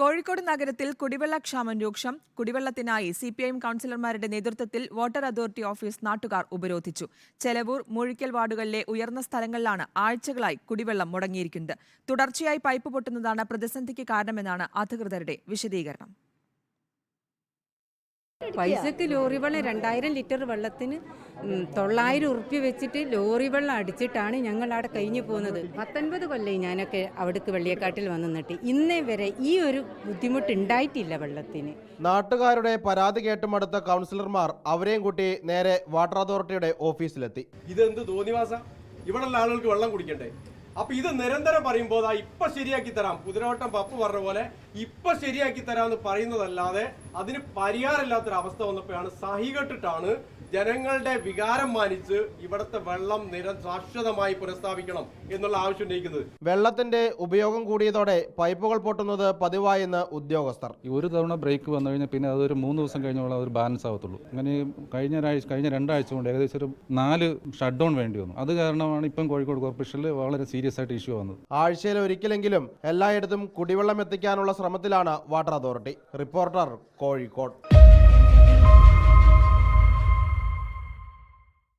കോഴിക്കോട് നഗരത്തിൽ കുടിവെള്ളക്ഷാമം രൂക്ഷം. കുടിവെള്ളത്തിനായി സി പി ഐ കൌൺസിലർമാരുടെ നേതൃത്വത്തിൽ വാട്ടർ അതോറിറ്റി ഓഫീസ് നാട്ടുകാർ ഉപരോധിച്ചു. ചെലവൂർ മുഴിക്കൽ വാർഡുകളിലെ ഉയർന്ന സ്ഥലങ്ങളിലാണ് ആഴ്ചകളായി കുടിവെള്ളം മുടങ്ങിയിരിക്കുന്നത്. തുടർച്ചയായി പൈപ്പ് പൊട്ടുന്നതാണ് പ്രതിസന്ധിക്ക് കാരണമെന്നാണ് അധികൃതരുടെ വിശദീകരണം. പൈസക്ക് ലോറി വെള്ളം രണ്ടായിരം ലിറ്റർ വെള്ളത്തിന് തൊള്ളായിരം ഉറുപ്പ്യ വെച്ചിട്ട് ലോറി വെള്ളം അടിച്ചിട്ടാണ് ഞങ്ങൾ അവിടെ കഴിഞ്ഞു പോകുന്നത് പത്തൊൻപത് കൊല്ലം ഞാനൊക്കെ അവിടേക്ക് വെള്ളിയക്കാട്ടിൽ വന്നിട്ട് നിന്നിട്ട്. ഇന്നേ വരെ ഈ ഒരു ബുദ്ധിമുട്ട് ഉണ്ടായിട്ടില്ല വെള്ളത്തിന്. നാട്ടുകാരുടെ പരാതി കേട്ടുമടുത്ത കൗൺസിലർമാർ അവരെയും കൂട്ടി നേരെ വാട്ടർ അതോറിറ്റിയുടെ ഓഫീസിലെത്തി. ഇതെന്ത് തോന്നിവാസ ഇവിടെയുള്ള ആളുകൾക്ക് വെള്ളം കുടിക്കണ്ടേ? അപ്പൊ ഇത് നിരന്തരം പറയുമ്പോൾ ദാ ഇപ്പൊ ശരിയാക്കി തരാം. കുതിരവട്ടം പപ്പ് പറഞ്ഞ പോലെ ഇപ്പൊ ശരിയാക്കി തരാമെന്ന് പറയുന്നതല്ലാതെ അതിന് പരിഹാരമില്ലാത്തൊരവസ്ഥ വന്നപ്പോഴാണ് സഹികെട്ടിട്ടാണ് ജനങ്ങളുടെ വികാരം മാനിച്ച് ഇവിടുത്തെ വെള്ളം നിര ശാശ്വതമായി പുനഃസ്ഥാപിക്കണം എന്നുള്ള ആവശ്യം ഉന്നയിക്കുന്നത്. വെള്ളത്തിന്റെ ഉപയോഗം കൂടിയതോടെ പൈപ്പുകൾ പൊട്ടുന്നത് പതിവായെന്ന് ഉദ്യോഗസ്ഥർ. ഒരു തവണ ബ്രേക്ക് വന്നു കഴിഞ്ഞാൽ പിന്നെ അതൊരു മൂന്ന് ദിവസം കഴിഞ്ഞോളം ഒരു ബാലൻസ് ആവത്തുള്ളൂ. അങ്ങനെ കഴിഞ്ഞ ഒരാഴ്ച കഴിഞ്ഞ രണ്ടാഴ്ച കൊണ്ട് ഏകദേശം ഒരു നാല് ഷട്ട് ഡൗൺ വേണ്ടി വന്നു. അത് കാരണമാണ് ഇപ്പം കോഴിക്കോട് കോർപ്പറേഷനിൽ വളരെ സീരിയസ് ആയിട്ട് ഇഷ്യൂ വന്നത്. ആഴ്ചയിൽ ഒരിക്കലെങ്കിലും എല്ലായിടത്തും കുടിവെള്ളം എത്തിക്കാനുള്ള ശ്രമത്തിലാണ് വാട്ടർ അതോറിറ്റി. റിപ്പോർട്ടർ കോഴിക്കോട്.